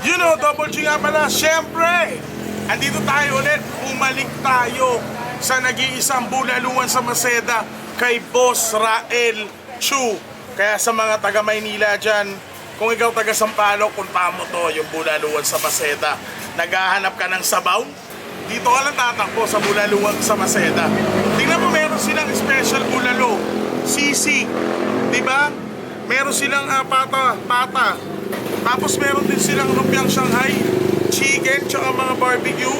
You know, Double G nga pala, syempre, andito tayo ulit, umalik tayo sa nag-iisang bulaluan sa Maseda kay Boss Rael Chu. Kaya sa mga taga Maynila dyan, kung ikaw taga Sampaloc, punta mo to, yung bulaluan sa Maseda. Naghahanap ka ng sabaw? Dito ka lang tatakbo sa bulaluan sa Maseda. Tingnan mo, meron silang special bulalo. Sisig. Di ba? Meron silang ah, pata, pata. Tapos meron din silang lumpiang Shanghai, chicken, tsaka mga barbecue.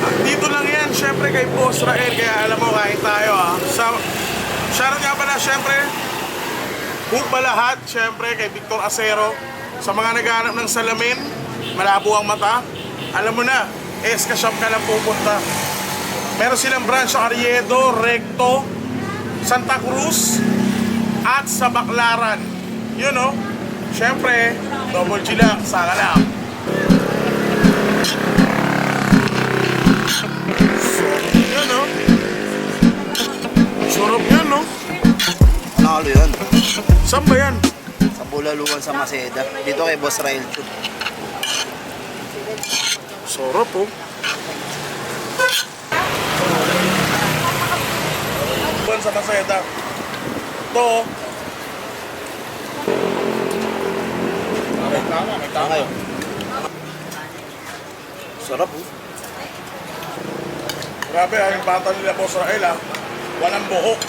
Ah, dito lang yan, syempre kay Boss Rael, kaya alam mo, kain tayo ah. Sa, shoutout nga pala, syempre, Hook lahat, syempre kay Victor Acero. Sa mga naghahanap ng salamin, malabo ang mata, alam mo na, Eska Shop ka lang pupunta. Meron silang branch sa Ariedo, Recto, Santa Cruz, at sa Baclaran. Yun know, syempre, double G lang, saka lang. Yun no? Sarap yan no? Panalo yun. Saan ba yan? Sa Bulaluan sa Maseda. Dito kay Boss Rael Chu. Sarap oh. Buwan sa Maseda. Ito oh. Tama, yun. Sarap oh. Grabe ah, yung bata nila Boss Rael ah. Walang buhok.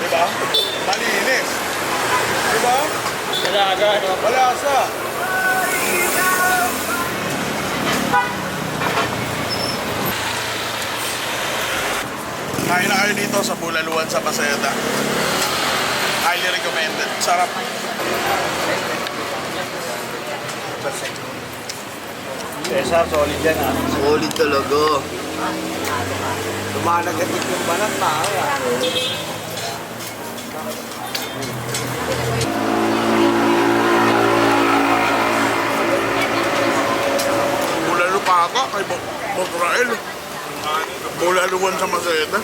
Diba? Malinis. Diba? Wala ka? Wala sa. Kain na kayo dito sa Bulaluan sa Pasayada. Highly recommended. Sarap. Cesar, solid yan ah. Solid talaga. Lumanagatit yung banat pa. ah. Bulalo pa ako kay Bo- Boss Rael. Bulaluan sa Masayada.